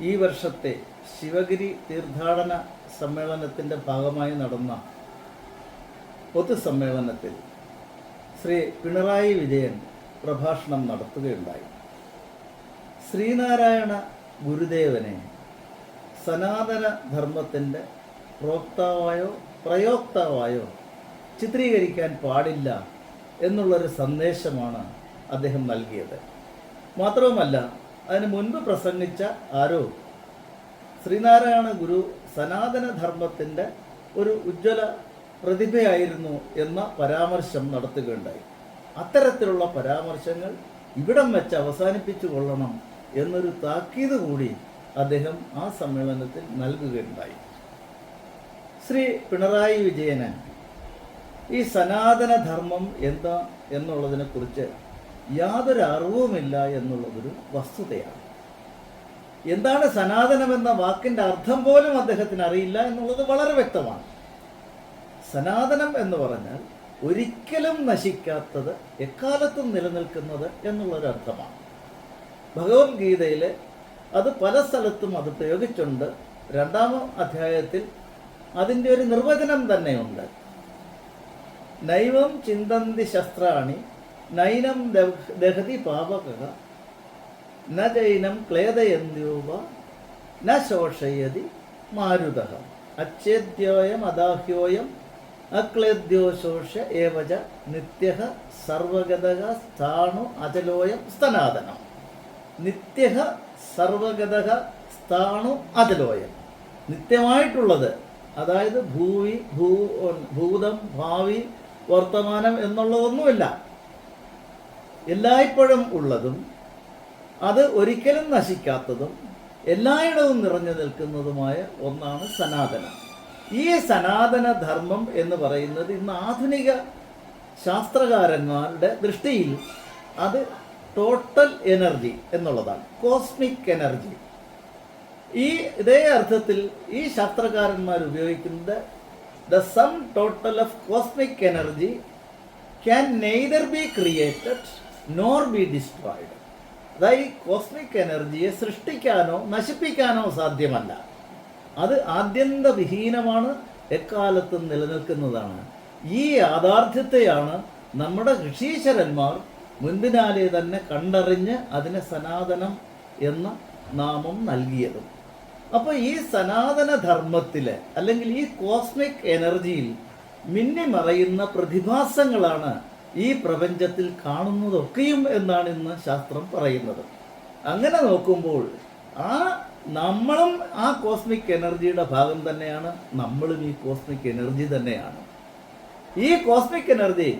ഈ വർഷത്തെ ശിവഗിരി തീർത്ഥാടന സമ്മേളനത്തിന്റെ ഭാഗമായി നടന്ന പൊതുസമ്മേളനത്തിൽ ശ്രീ പിണറായി വിജയൻ പ്രഭാഷണം നടത്തുകയുണ്ടായി. ശ്രീനാരായണ ഗുരുദേവനെ സനാതന ധർമ്മത്തിന്റെ പ്രോക്താവായോ പ്രയോക്താവായോ ചിത്രീകരിക്കാൻ പാടില്ല എന്നുള്ളൊരു സന്ദേശമാണ് അദ്ദേഹം നൽകിയത്. മാത്രവുമല്ല അതിന് മുൻപ് പ്രസംഗിച്ച ആരോ? ശ്രീനാരായണ ഗുരു സനാതന ധർമ്മത്തിന്റെ ഒരു ഉജ്ജ്വല പ്രതിഭയായിരുന്നു എന്ന പരാമർശം നടത്തുകയുണ്ടായി. അത്തരത്തിലുള്ള പരാമർശങ്ങൾ ഇവിടം വെച്ച് അവസാനിപ്പിച്ചു കൊള്ളണം എന്നൊരു താക്കീത് കൂടി അദ്ദേഹം ആ സമ്മേളനത്തിൽ നൽകുകയുണ്ടായി. ശ്രീ പിണറായി വിജയന് ഈ സനാതനധർമ്മം എന്താ എന്നുള്ളതിനെക്കുറിച്ച് യാതൊരു അറിവുമില്ല എന്നുള്ളതൊരു വസ്തുതയാണ്. എന്താണ് സനാതനമെന്ന വാക്കിന്റെ അർത്ഥം പോലും അദ്ദേഹത്തിന് അറിയില്ല എന്നുള്ളത് വളരെ വ്യക്തമാണ്. സനാതനം എന്ന് പറഞ്ഞാൽ ഒരിക്കലും നശിക്കാത്തത് എക്കാലത്തും നിലനിൽക്കുന്നത് എന്നുള്ളൊരർത്ഥമാണ് ഭഗവത്ഗീതയിൽ അത് പല സ്ഥലത്തും അത് പ്രയോഗിച്ചുണ്ട്. രണ്ടാം അധ്യായത്തിൽ അതിന്റെ ഒരു നിർവചനം തന്നെയുണ്ട്. നൈവം ചിന്തന്തി ശസ്ത്രാണി നൈനം ദഹതി പാപക ന ജൈനം ക്ലേദയന്ത്യോവ ന ശോഷയതി മാരുത അച്ഛേദ്യോയം അദാഹ്യോയം അക്ലേദ്യോ ശോഷ ഏവച നിത്യ സർവഗത സ്ഥാണു അചലോയം സ്തനാദനം നിത്യ സർവഗത സ്ഥാണു അചലോയം. നിത്യമായിട്ടുള്ളത് അതായത് ഭൂവി ഭൂ ഭൂതം ഭാവി വർത്തമാനം എന്നുള്ളതൊന്നുമില്ല. എല്ലായ്പ്പോഴും ഉള്ളതും അത് ഒരിക്കലും നശിക്കാത്തതും എല്ലായിടവും നിറഞ്ഞു നിൽക്കുന്നതുമായ ഒന്നാണ് സനാതനം. ഈ സനാതന ധർമ്മം എന്ന് പറയുന്നത് ഇന്ന് ആധുനിക ശാസ്ത്രകാരന്മാരുടെ ദൃഷ്ടിയിൽ അത് ടോട്ടൽ എനർജി എന്നുള്ളതാണ് കോസ്മിക് എനർജി ഈ ഇതേ അർത്ഥത്തിൽ ഈ ശാസ്ത്രകാരന്മാർ ഉപയോഗിക്കുന്നത് the sum total of cosmic energy can neither be created nor be destroyed അതായത് കോസ്മിക് എനർജിയെ സൃഷ്ടിക്കാനോ നശിപ്പിക്കാനോ സാധ്യമല്ല. അത് ആദ്യന്തവിഹീനമാണ് എക്കാലത്തും നിലനിൽക്കുന്നതാണ്. ഈ യാഥാർത്ഥ്യത്തെയാണ് നമ്മുടെ ഋഷീശ്വരന്മാർ മുൻപിനാലെ തന്നെ കണ്ടറിഞ്ഞ് അതിന് സനാതനം എന്ന നാമം നൽകിയതും. അപ്പോൾ ഈ സനാതന ധർമ്മത്തിൽ അല്ലെങ്കിൽ ഈ കോസ്മിക് എനർജിയിൽ മിന്നിമറയുന്ന പ്രതിഭാസങ്ങളാണ് ഈ പ്രപഞ്ചത്തിൽ കാണുന്നതൊക്കെയും എന്നാണ് ഇന്ന് ശാസ്ത്രം പറയുന്നത്. അങ്ങനെ നോക്കുമ്പോൾ ആ നമ്മളും ആ കോസ്മിക് എനർജിയുടെ ഭാഗം തന്നെയാണ് നമ്മളും ഈ കോസ്മിക് എനർജി തന്നെയാണ്. ഈ കോസ്മിക് എനർജി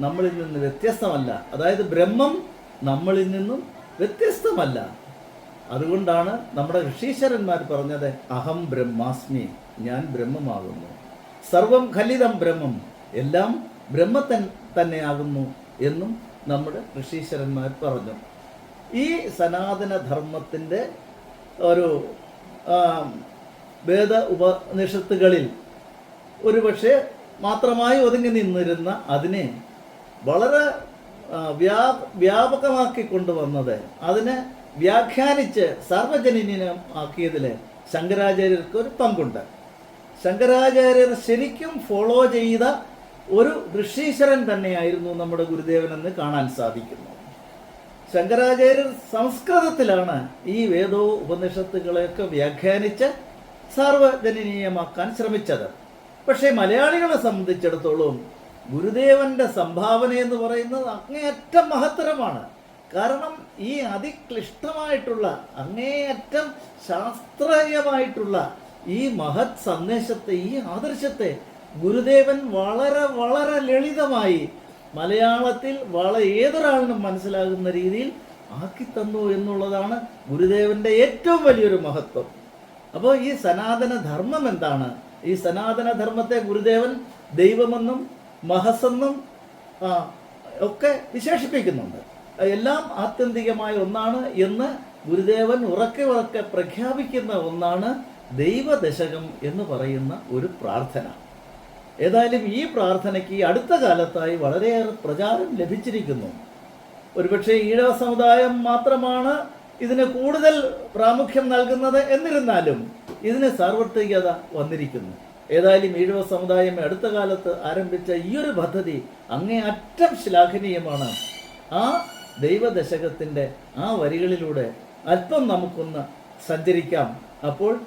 നമ്മളിൽ നിന്ന് വ്യത്യസ്തമല്ല. അതായത് ബ്രഹ്മം നമ്മളിൽ നിന്നും വ്യത്യസ്തമല്ല. അതുകൊണ്ടാണ് നമ്മുടെ ഋഷീശ്വരന്മാർ പറഞ്ഞത് അഹം ബ്രഹ്മാസ്മി ഞാൻ ബ്രഹ്മമാകുന്നു. സർവം ഖലിതം ബ്രഹ്മം എല്ലാം ബ്രഹ്മത്തൻ തന്നെയാകുന്നു എന്നും നമ്മുടെ ഋഷീശ്വരന്മാർ പറഞ്ഞു. ഈ സനാതനധർമ്മത്തിന്റെ ഒരു വേദ ഉപനിഷത്തുകളിൽ ഒരുപക്ഷെ മാത്രമായി ഒതുങ്ങി നിന്നിരുന്ന അതിനെ വളരെ വ്യാ വ്യാപകമാക്കി കൊണ്ടുവന്നത് അതിനെ വ്യാഖ്യാനിച്ച് സാർവജനീനം ആക്കിയതിൽ ശങ്കരാചാര്യർക്ക് ഒരു പങ്കുണ്ട്. ശങ്കരാചാര്യർ ശരിക്കും ഫോളോ ചെയ്ത ഒരു ഋഷീശ്വരൻ തന്നെയായിരുന്നു നമ്മുടെ ഗുരുദേവനെന്ന് കാണാൻ സാധിക്കുന്നു. ശങ്കരാചാര്യർ സംസ്കൃതത്തിലാണ് ഈ വേദോ ഉപനിഷത്തുകളെയൊക്കെ വ്യാഖ്യാനിച്ച് സാർവജനീയമാക്കാൻ ശ്രമിച്ചത്. പക്ഷേ മലയാളികളെ സംബന്ധിച്ചിടത്തോളം ഗുരുദേവന്റെ സംഭാവന എന്ന് പറയുന്നത് അങ്ങേയറ്റം മഹത്തരമാണ്. കാരണം ഈ അതിക്ലിഷ്ടമായിട്ടുള്ള അങ്ങേയറ്റം ശാസ്ത്രീയമായിട്ടുള്ള ഈ മഹത് സന്ദേശത്തെ ഈ ആദർശത്തെ ഗുരുദേവൻ വളരെ വളരെ ലളിതമായി മലയാളത്തിൽ വളരെ ഏതൊരാളിനും മനസ്സിലാകുന്ന രീതിയിൽ ആക്കി തന്നു എന്നുള്ളതാണ് ഗുരുദേവന്റെ ഏറ്റവും വലിയൊരു മഹത്വം. അപ്പോൾ ഈ സനാതന ധർമ്മം എന്താണ്? ഈ സനാതന ധർമ്മത്തെ ഗുരുദേവൻ ദൈവമെന്നും മഹസെന്നും ഒക്കെ വിശേഷിപ്പിക്കുന്നുണ്ട്. എല്ലാം ആത്യന്തികമായ ഒന്നാണ് എന്ന് ഗുരുദേവൻ ഉറക്കെ ഉറക്കെ പ്രഖ്യാപിക്കുന്ന ഒന്നാണ് ദൈവദശകം എന്ന് പറയുന്ന ഒരു പ്രാർത്ഥന. ഏതായാലും ഈ പ്രാർത്ഥനയ്ക്ക് അടുത്ത കാലത്തായി വളരെയേറെ പ്രചാരം ലഭിച്ചിരിക്കുന്നു. ഒരുപക്ഷെ ഈഴവ സമുദായം മാത്രമാണ് ഇതിന് കൂടുതൽ പ്രാമുഖ്യം നൽകുന്നത് എന്നിരുന്നാലും ഇതിന് സാർവത്രികത വന്നിരിക്കുന്നു. ഏതായാലും ഈഴവ സമുദായം അടുത്ത കാലത്ത് ആരംഭിച്ച ഈ ഒരു പദ്ധതി അങ്ങേ അറ്റം ശ്ലാഘനീയമാണ്. ആ ദൈവദശകത്തിന്റെ ആ വരികളിലൂടെ അല്പം നമുക്കൊന്ന് സഞ്ചരിക്കാം. അപ്പോൾ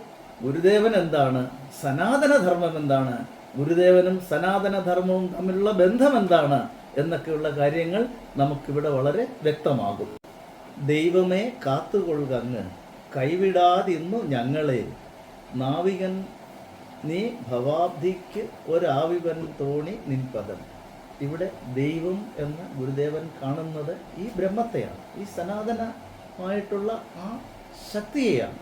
ഗുരുദേവൻ എന്താണ്? സനാതനധർമ്മം എന്താണ്? ഗുരുദേവനും സനാതനധർമ്മവും തമ്മിലുള്ള ബന്ധം എന്താണ് എന്നൊക്കെയുള്ള കാര്യങ്ങൾ നമുക്കിവിടെ വളരെ വ്യക്തമാകും. ദൈവമേ കാത്തുകൊള്ളുക അങ്ങ്. കൈവിടാതിന്നു ഞങ്ങളെ. നാവികൻ നീ ഭവാബ്ധിക്ക് ഒരാവിവൻ തോണി നിൻപദം. ഇവിടെ ദൈവം എന്ന ഗുരുദേവൻ കാണുന്നത് ഈ ബ്രഹ്മത്തെയാണ്. ഈ സനാതനമായിട്ടുള്ള ആ ശക്തിയെയാണ്.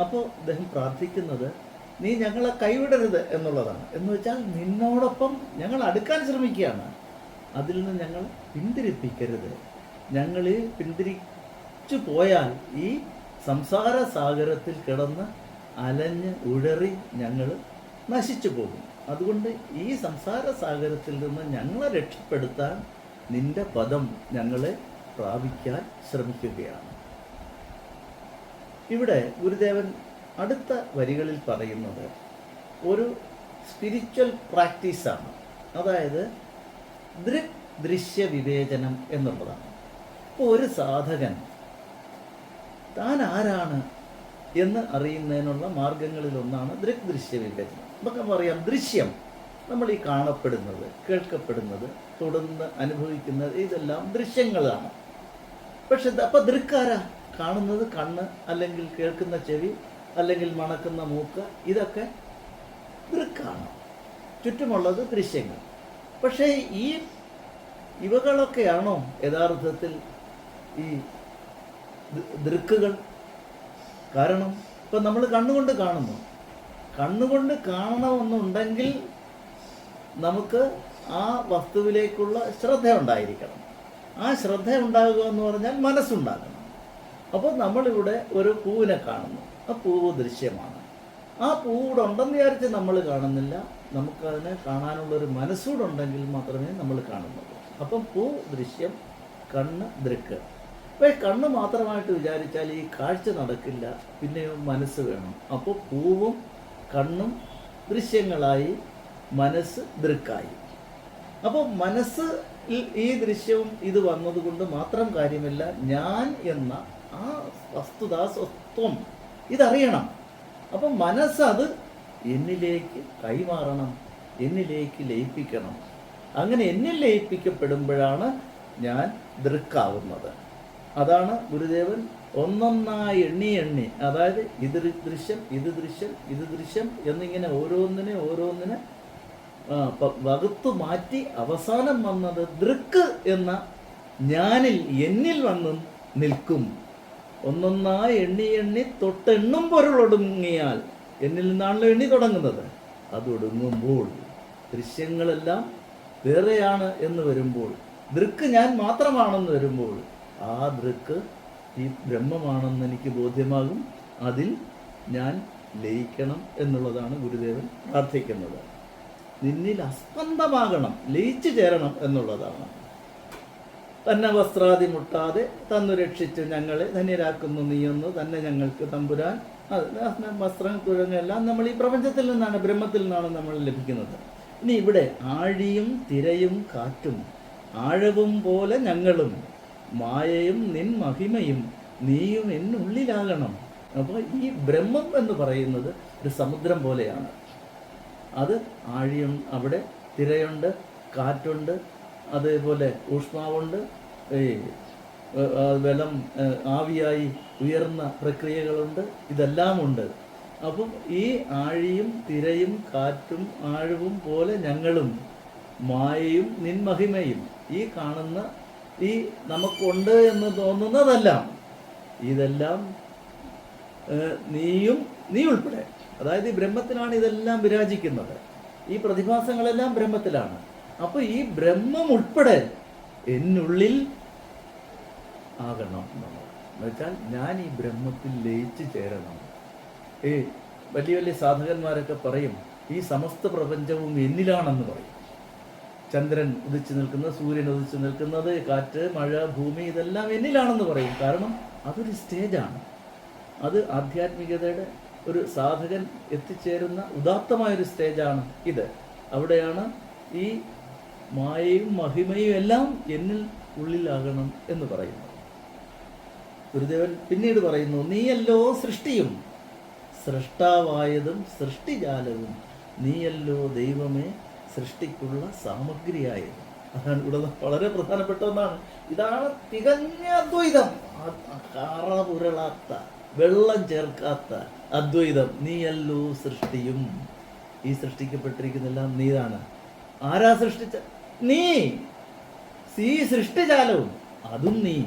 അപ്പോൾ അദ്ദേഹം പ്രാർത്ഥിക്കുന്നത് നീ ഞങ്ങളെ കൈവിടരുത് എന്നുള്ളതാണ്. എന്ന് വെച്ചാൽ നിന്നോടൊപ്പം ഞങ്ങൾ അടുക്കാൻ ശ്രമിക്കുകയാണ്. അതിൽ നിന്ന് ഞങ്ങൾ പിന്തിരിപ്പിക്കരുത്. ഞങ്ങൾ പിന്തിരിച്ചു പോയാൽ ഈ സംസാര സാഗരത്തിൽ കിടന്ന് അലഞ്ഞ് ഉഴറി ഞങ്ങൾ നശിച്ചു പോകും. അതുകൊണ്ട് ഈ സംസാര സാഗരത്തിൽ നിന്ന് ഞങ്ങളെ രക്ഷപ്പെടുത്താൻ നിന്റെ പദം ഞങ്ങളെ പ്രാപിക്കാൻ ശ്രമിക്കുകയാണ്. ഇവിടെ ഗുരുദേവൻ അടുത്ത വരികളിൽ പറയുന്നത് ഒരു സ്പിരിച്വൽ പ്രാക്ടീസാണ് അതായത് ദൃക് ദൃശ്യ വിവേചനം എന്നുള്ളതാണ്. ഇപ്പോൾ ഒരു സാധകൻ താൻ ആരാണ് എന്ന് അറിയുന്നതിനുള്ള മാർഗങ്ങളിലൊന്നാണ് ദൃക് ദൃശ്യ വിവേചനം നമുക്ക് പറയാം ദൃശ്യം. നമ്മൾ ഈ കാണപ്പെടുന്നത് കേൾക്കപ്പെടുന്നത് തുടർന്ന് അനുഭവിക്കുന്നത് ഇതെല്ലാം ദൃശ്യങ്ങളാണ്. പക്ഷെ അപ്പം ദൃക്കാരാ? കാണുന്നത് കണ്ണ് അല്ലെങ്കിൽ കേൾക്കുന്ന ചെവി അല്ലെങ്കിൽ മണക്കുന്ന മൂക്ക് ഇതൊക്കെ വൃക്കാണ്. ചുറ്റുമുള്ളത് ദൃശ്യങ്ങൾ. പക്ഷേ ഈ ഇവകളൊക്കെയാണോ യഥാർത്ഥത്തിൽ ഈ ദൃക്കുകൾ? കാരണം ഇപ്പം നമ്മൾ കണ്ണുകൊണ്ട് കാണുന്നു. കണ്ണുകൊണ്ട് കാണണമെന്നുണ്ടെങ്കിൽ നമുക്ക് ആ വസ്തുവിലേക്കുള്ള ശ്രദ്ധ ഉണ്ടായിരിക്കണം. ആ ശ്രദ്ധ ഉണ്ടാകുക എന്ന് പറഞ്ഞാൽ മനസ്സുണ്ടാകണം. അപ്പോൾ നമ്മളിവിടെ ഒരു പൂവിനെ കാണുന്നു. ആ പൂവ് ദൃശ്യമാണ്. ആ പൂവിടെ ഉണ്ടെന്ന് വിചാരിച്ച് നമ്മൾ കാണുന്നില്ല. നമുക്കതിനെ കാണാനുള്ളൊരു മനസ്സൂടെ ഉണ്ടെങ്കിൽ മാത്രമേ നമ്മൾ കാണുന്നുള്ളൂ. അപ്പം പൂ ദൃശ്യം കണ്ണ് ദൃക്ക്. അപ്പോൾ ഈ കണ്ണ് മാത്രമായിട്ട് വിചാരിച്ചാൽ ഈ കാഴ്ച നടക്കില്ല. പിന്നെ മനസ്സ് വേണം. അപ്പോൾ പൂവും കണ്ണും ദൃശ്യങ്ങളായി മനസ്സ് ദൃക്കായി. അപ്പോൾ മനസ്സ് ഈ ദൃശ്യവും ഇത് വന്നതുകൊണ്ട് മാത്രം കാര്യമില്ല ഞാൻ എന്ന ആ വസ്തുതാ സ്വത്വം ഇതറിയണം. അപ്പം മനസ്സത് എന്നിലേക്ക് കൈമാറണം എന്നിലേക്ക് ലയിപ്പിക്കണം. അങ്ങനെ എന്നിൽ ലയിപ്പിക്കപ്പെടുമ്പോഴാണ് ഞാൻ ദൃക്കാവുന്നത്. അതാണ് ഗുരുദേവൻ ഒന്നൊന്നായി എണ്ണി എണ്ണി അതായത് ഇത് ദൃശ്യം ഇത് ദൃശ്യം ഇത് ദൃശ്യം എന്നിങ്ങനെ ഓരോന്നിനെ ഓരോന്നിനെ വകുത്തു മാറ്റി അവസാനം വന്നത് ദൃക്ക് എന്ന ഞാനിൽ എന്നിൽ വന്നും നിൽക്കും. ഒന്നൊന്നായി എണ്ണി എണ്ണി തൊട്ടെണ്ണും പൊരുളൊടുങ്ങിയാൽ എന്നിൽ നിന്നാണല്ലോ എണ്ണി തുടങ്ങുന്നത്. അതൊടുങ്ങുമ്പോൾ ദൃശ്യങ്ങളെല്ലാം വേറെയാണ് എന്ന് വരുമ്പോൾ ദൃക്ക് ഞാൻ മാത്രമാണെന്ന് വരുമ്പോൾ ആ ദൃക്ക് ഈ ബ്രഹ്മമാണെന്ന് എനിക്ക് ബോധ്യമാകും. അതിൽ ഞാൻ ലയിക്കണം എന്നുള്ളതാണ് ഗുരുദേവൻ പ്രാർത്ഥിക്കുന്നത്. നിന്നിൽ അസ്പന്ദമാകണം ലയിച്ചു ചേരണം എന്നുള്ളതാണ്. തന്നെ വസ്ത്രാദി മുട്ടാതെ തന്നു രക്ഷിച്ചു ഞങ്ങളെ ധന്യരാക്കുന്നു നീയൊന്നു തന്നെ ഞങ്ങൾക്ക് തമ്പുരാൻ. അത് വസ്ത്രം കുഴങ്ങെല്ലാം നമ്മൾ ഈ പ്രപഞ്ചത്തിൽ നിന്നാണ് ബ്രഹ്മത്തിൽ നിന്നാണ് നമ്മൾ ലഭിക്കുന്നത്. ഇനി ഇവിടെ ആഴിയും തിരയും കാറ്റും ആഴവും പോലെ ഞങ്ങളും മായയും നിൻ മഹിമയും നീയും എന്നുള്ളിലാകണം. അപ്പോൾ ഈ ബ്രഹ്മം എന്ന് പറയുന്നത് ഒരു സമുദ്രം പോലെയാണ്. അത് ആഴിയും അവിടെ തിരയുണ്ട് കാറ്റുണ്ട് അതേപോലെ ഊഷ്മാവുണ്ട്. ഈ ബലം ആവിയായി ഉയർന്ന പ്രക്രിയകളുണ്ട്. ഇതെല്ലാം ഉണ്ട് അപ്പം ഈ ആഴിയും തിരയും കാറ്റും ആഴവും പോലെ ഞങ്ങളും മായയും നിൻമഹിമയും ഈ കാണുന്ന ഈ നമുക്കുണ്ട് എന്ന് തോന്നുന്നതെല്ലാം. ഇതെല്ലാം നീയും നീ ഉൾപ്പെടെ. അതായത് ഈ ബ്രഹ്മത്തിലാണ് ഇതെല്ലാം വിരാജിക്കുന്നത്. ഈ പ്രതിഭാസങ്ങളെല്ലാം ബ്രഹ്മത്തിലാണ്. അപ്പോൾ ഈ ബ്രഹ്മം ഉൾപ്പെടെ എന്നുള്ളിൽ ആകണം നമ്മൾ. എന്നുവെച്ചാൽ ഞാൻ ഈ ബ്രഹ്മത്തിൽ ലയിച്ചു ചേരണം. ഏ വലിയ വലിയ സാധകന്മാരൊക്കെ പറയും ഈ സമസ്ത പ്രപഞ്ചവും എന്നിലാണെന്ന് പറയും. ചന്ദ്രൻ ഉദിച്ചു നിൽക്കുന്നത് സൂര്യൻ ഉദിച്ചു നിൽക്കുന്നത് കാറ്റ് മഴ ഭൂമി ഇതെല്ലാം എന്നിലാണെന്ന് പറയും. കാരണം അതൊരു സ്റ്റേജാണ്. അത് ആധ്യാത്മികതയുടെ ഒരു സാധകൻ എത്തിച്ചേരുന്ന ഉദാത്തമായൊരു സ്റ്റേജാണ് ഇത്. അവിടെയാണ് ഈ മായയും മഹിമയും എല്ലാം എന്നിൽ ഉള്ളിലാകണം എന്ന് പറയുന്നു. ഗുരുദേവൻ പിന്നീട് പറയുന്നു നീയല്ലോ സൃഷ്ടിയും സൃഷ്ടാവായതും സൃഷ്ടിജാലവും നീയല്ലോ ദൈവമേ സൃഷ്ടിക്കുള്ള സാമഗ്രിയായത്. അതാണ് ഇവിടെ വളരെ പ്രധാനപ്പെട്ട ഒന്നാണ്. ഇതാണ് തികഞ്ഞ അദ്വൈതം. ആ- ആ കറ പുരളാത്ത വെള്ളം ചേർക്കാത്ത അദ്വൈതം. നീയല്ലോ സൃഷ്ടിയും. ഈ സൃഷ്ടിക്കപ്പെട്ടിരിക്കുന്നെല്ലാം നീതാണ്. ആരാ സൃഷ്ടിച്ച നീ. ഈ സൃഷ്ടിജാലവും അതും നീ.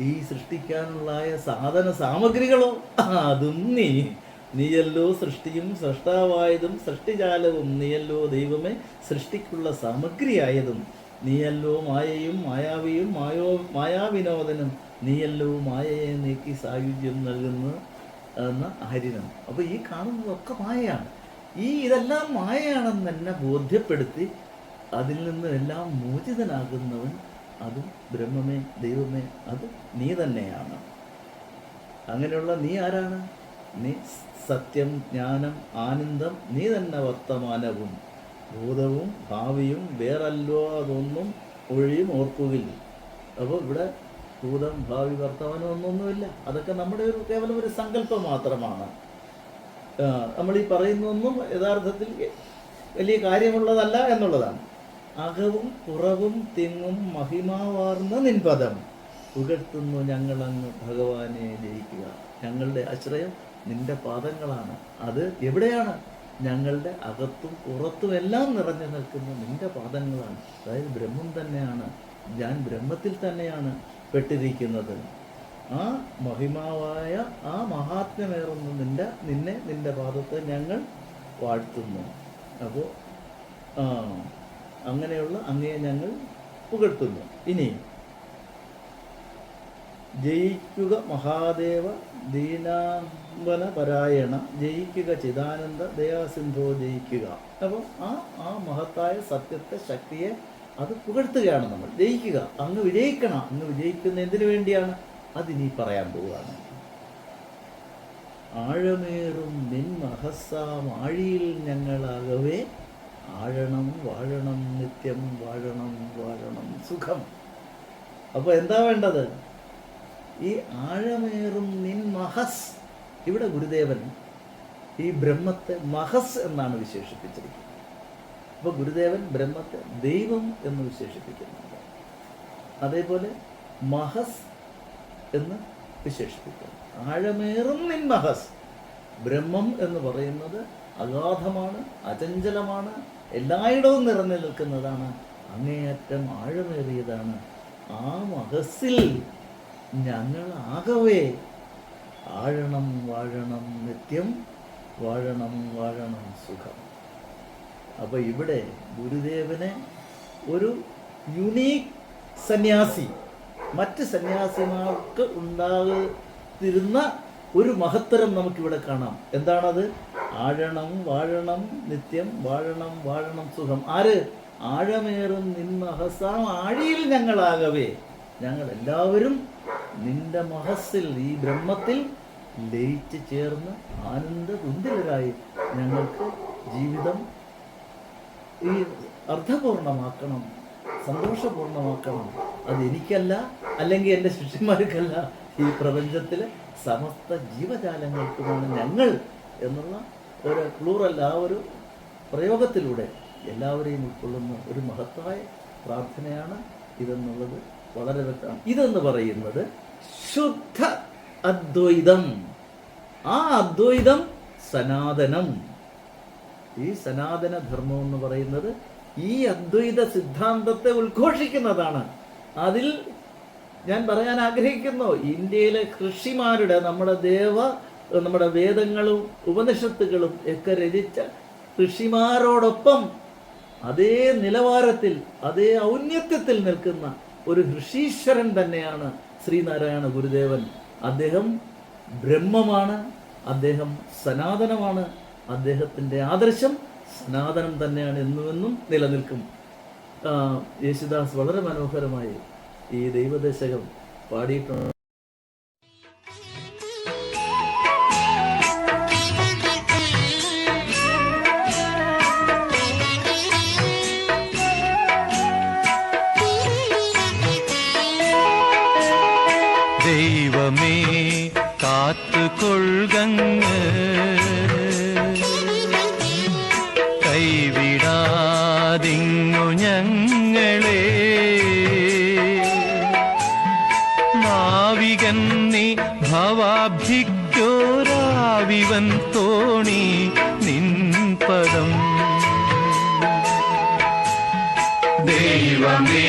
ഈ സൃഷ്ടിക്കാനുള്ളായ സാധന സാമഗ്രികളോ അതും നീ. നീയല്ലോ സൃഷ്ടിയും സൃഷ്ടാവായതും സൃഷ്ടിജാലവും. നീയല്ലോ ദൈവമേ സൃഷ്ടിക്കുള്ള സാമഗ്രിയായതും. നീയല്ലോ മായയും മായാവിയും മായോ മായാവിനോദനും. നീയല്ലോ മായയെ നീക്കി സായുജ്യം നൽകുന്ന എന്ന ആര്യനം അപ്പോൾ ഈ കാണുന്നതൊക്കെ മായയാണ്. ഈ ഇതെല്ലാം മായയാണെന്ന് തന്നെ ബോധ്യപ്പെടുത്തി അതിൽ നിന്ന് എല്ലാം മോചിതനാകുന്നവൻ അതും ബ്രഹ്മമേ ദൈവമേ അത് നീ തന്നെയാണ്. അങ്ങനെയുള്ള നീ ആരാണ്? നീ സത്യം ജ്ഞാനം ആനന്ദം നീ തന്നെ വർത്തമാനവും. ഭൂതവും ഭാവിയും വേറല്ലോ അതൊന്നും ഒഴിയും ഓർക്കുകയില്ല അപ്പോൾ ഇവിടെ ഭൂതം ഭാവി വർത്തമാനം ഒന്നൊന്നുമില്ല. അതൊക്കെ നമ്മുടെ ഒരു കേവലം ഒരു സങ്കല്പം മാത്രമാണ്. നമ്മൾ ഈ പറയുന്നൊന്നും യഥാർത്ഥത്തിൽ വലിയ കാര്യമുള്ളതല്ല എന്നുള്ളതാണ്. അകവും പുറവും തിങ്ങും മഹിമാവാർന്ന നിൻപദം. പുകഴ്ത്തുന്നു ഞങ്ങളങ്ങ് ഭഗവാനെ ജയിക്കുക ഞങ്ങളുടെ ആശ്രയം നിന്റെ പാദങ്ങളാണ്. അത് എവിടെയാണ്? ഞങ്ങളുടെ അകത്തും പുറത്തും എല്ലാം നിറഞ്ഞു നിൽക്കുന്ന നിന്റെ പാദങ്ങളാണ്. അതായത് ബ്രഹ്മം തന്നെയാണ്. ഞാൻ ബ്രഹ്മത്തിൽ തന്നെയാണ് പെട്ടിരിക്കുന്നത്. ആ മഹിമാവായ ആ മഹാത്മ്യമേറുന്ന നിന്റെ നിന്നെ നിന്റെ പാദത്തെ ഞങ്ങൾ വാഴ്ത്തുന്നു. അപ്പോൾ ആ അങ്ങനെയുള്ള അങ്ങയെ ഞങ്ങൾ പുകഴ്ത്തുന്നു. ഇനി ജയിക്കുക മഹാദേവ ദീനാംബന പരായണ ജയിക്കുക ചിദാനന്ദ ദയാസിന്ധോ ജയിക്കുക. അപ്പം ആ ആ മഹത്തായ സത്യത്തെ ശക്തിയെ അത് പുകഴ്ത്തുകയാണ് നമ്മൾ. ജയിക്കുക അങ്ങ് വിജയിക്കണം. അങ്ങ് വിജയിക്കുന്ന എന്തിനു വേണ്ടിയാണ്? അതിനി പറയാൻ പോവുകയാണ്. ആഴമേറും നിൻ മഹസ്സാം ആഴിയിൽ ഞങ്ങളാകവേ ആഴണം വാഴണം നിത്യം വാഴണം വാഴണം സുഖം. അപ്പോൾ എന്താ വേണ്ടത്? ഈ ആഴമേറും നിൻ മഹസ് ഇവിടെ ഗുരുദേവൻ ഈ ബ്രഹ്മത്തെ മഹസ് എന്നാണ് വിശേഷിപ്പിച്ചിരിക്കുന്നത്. അപ്പോൾ ഗുരുദേവൻ ബ്രഹ്മത്തെ ദൈവം എന്ന് വിശേഷിപ്പിക്കുന്നുണ്ട്. അതേപോലെ മഹസ് എന്ന് വിശേഷിപ്പിക്കുന്നു. ആഴമേറും നിൻ മഹസ്. ബ്രഹ്മം എന്ന് പറയുന്നത് അഗാധമാണ് അചഞ്ചലമാണ് എല്ലായിടവും നിറഞ്ഞു നിൽക്കുന്നതാണ്. അങ്ങേയറ്റം ആഴമേറിയതാണ്. ആ മഹസിൽ ഞങ്ങളാകവേ ആഴണം വാഴണം നിത്യം വാഴണം വാഴണം സുഖം. അപ്പോൾ ഇവിടെ ഗുരുദേവനെ ഒരു യുണീക്ക് സന്യാസി മറ്റ് സന്യാസിമാർക്ക് ഉണ്ടാകുന്ന ഒരു മഹത്തരം നമുക്കിവിടെ കാണാം. എന്താണത്? ആഴണം വാഴണം നിത്യം വാഴണം വാഴണം സുഖം. ആര്? ആഴമേറും നിൻമഹസാം ആഴിയിൽ ഞങ്ങളാകവേ. ഞങ്ങൾ എല്ലാവരും നിന്റെ മഹസ്സിൽ ഈ ബ്രഹ്മത്തിൽ ലയിച്ചു ചേർന്ന് ആനന്ദ തുന്തിലരായി ഞങ്ങൾക്ക് ജീവിതം ഈ അർത്ഥപൂർണമാക്കണം സന്തോഷപൂർണമാക്കണം. അത് എനിക്കല്ല അല്ലെങ്കിൽ എന്റെ ശിഷ്യന്മാർക്കല്ല ഈ പ്രപഞ്ചത്തിലെ സമസ്ത ജീവജാലങ്ങൾക്കുമാണ് ഞങ്ങൾ എന്നുള്ള ഒരു പ്ലൂറൽ ആ ഒരു പ്രയോഗത്തിലൂടെ എല്ലാവരെയും ഉൾക്കൊള്ളുന്ന ഒരു മഹത്തായ പ്രാർത്ഥനയാണ് ഇതെന്നുള്ളത് വളരെ വ്യക്തമാണ്. ഇതെന്ന് പറയുന്നത് ശുദ്ധ അദ്വൈതം. ആ അദ്വൈതം സനാതനം. ഈ സനാതന ധർമ്മം എന്ന് പറയുന്നത് ഈ അദ്വൈത സിദ്ധാന്തത്തെ ഉദ്ഘോഷിക്കുന്നതാണ്. അതിൽ ഞാൻ പറയാൻ ആഗ്രഹിക്കുന്നു ഇന്ത്യയിലെ കൃഷിമാരുടെ നമ്മുടെ ദേവ നമ്മുടെ വേദങ്ങളും ഉപനിഷത്തുകളും ഒക്കെ രചിച്ച കൃഷിമാരോടൊപ്പം അതേ നിലവാരത്തിൽ അതേ ഔന്നത്യത്തിൽ നിൽക്കുന്ന ഒരു ഋഷീശ്വരൻ തന്നെയാണ് ശ്രീനാരായണ ഗുരുദേവൻ. അദ്ദേഹം ബ്രഹ്മമാണ് അദ്ദേഹം സനാതനമാണ് അദ്ദേഹത്തിന്റെ ആദർശം സനാതനം തന്നെയാണ് എന്നുവെന്നും നിലനിൽക്കും. യേശുദാസ് വളരെ മനോഹരമായി ഈ ദൈവദശകം പാടിയിട്ടുണ്ട്. എന്നീ ഭവാബ്ധിക്കോരാവിവൻ തോണി നിൻപദം ദൈവമേ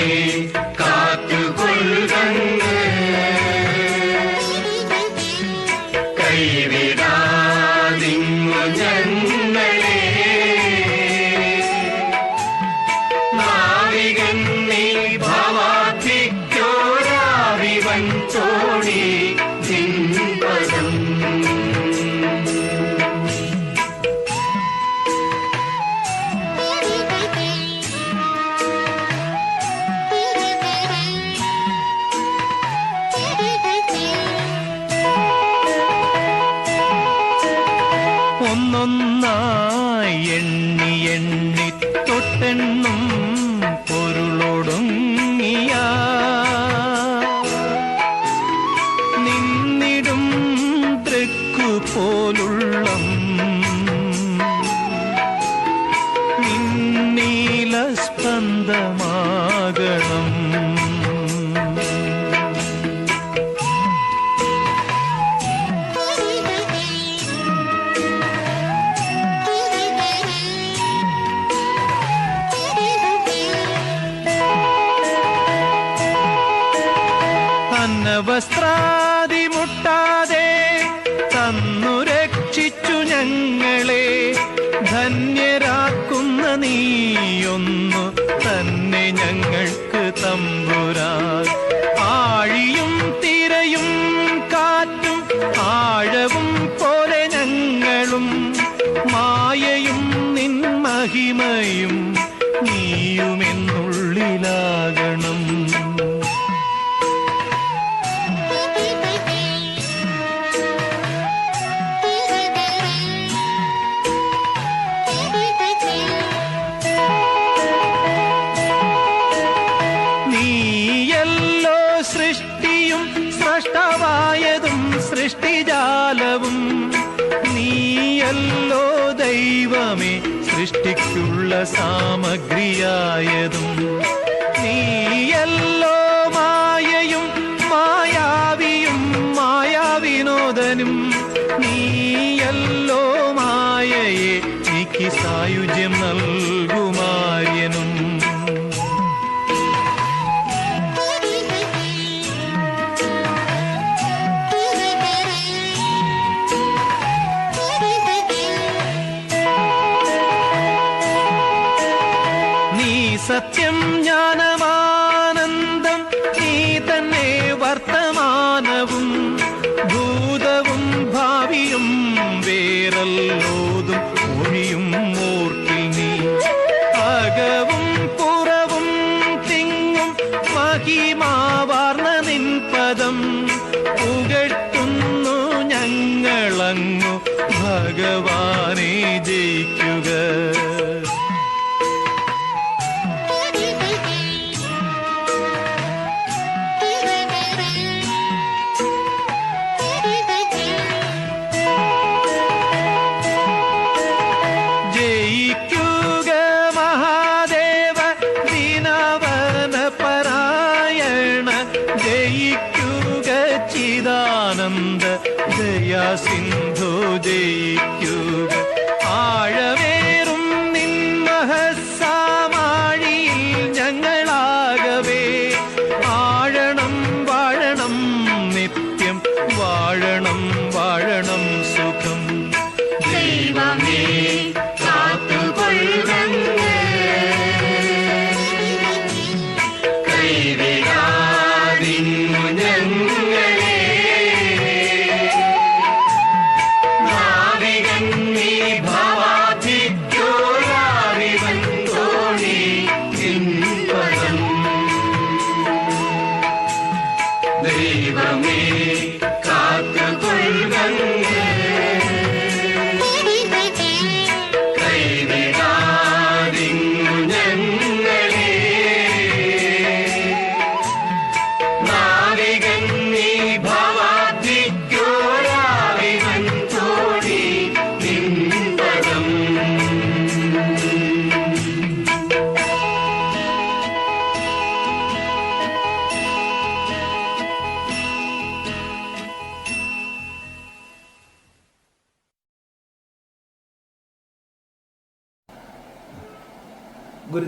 തിളങ്ങു ഭഗവാനെ ജയിക്കുക.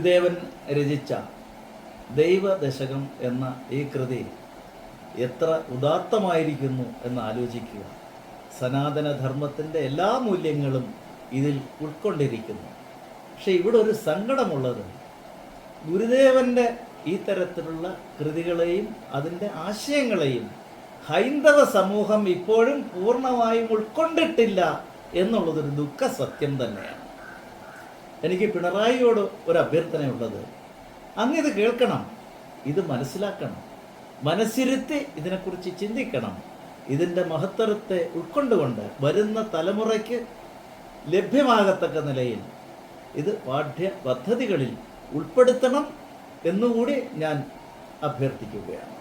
ഗുരുദേവൻ രചിച്ച ദൈവദശകം എന്ന ഈ കൃതി എത്ര ഉദാത്തമായിരിക്കുന്നു എന്ന് ആലോചിക്കുക. സനാതനധർമ്മത്തിന്റെ എല്ലാ മൂല്യങ്ങളും ഇതിൽ ഉൾക്കൊണ്ടിരിക്കുന്നു. പക്ഷെ ഇവിടെ ഒരു സങ്കടമുള്ളത്. ഗുരുദേവന്റെ ഈ തരത്തിലുള്ള കൃതികളെയും അതിന്റെ ആശയങ്ങളെയും ഹൈന്ദവ സമൂഹം ഇപ്പോഴും പൂർണമായും ഉൾക്കൊണ്ടിട്ടില്ല എന്നുള്ളതൊരു ദുഃഖ സത്യം തന്നെയാണ്. എനിക്ക് പിണറായിയോട് ഒരു അഭ്യർത്ഥനയുള്ളത്. അങ്ങ് അങ്ങിത് കേൾക്കണം. ഇത് മനസ്സിലാക്കണം. മനസ്സിരുത്തി ഇതിനെക്കുറിച്ച് ചിന്തിക്കണം. ഇതിന്റെ മഹത്തരത്തെ ഉൾക്കൊണ്ടുകൊണ്ട് വരുന്ന തലമുറയ്ക്ക് ലഭ്യമാകത്തക്ക നിലയിൽ ഇത് പാഠ്യ പദ്ധതികളിൽ ഉൾപ്പെടുത്തണം എന്നുകൂടി ഞാൻ അഭ്യർത്ഥിക്കുകയാണ്.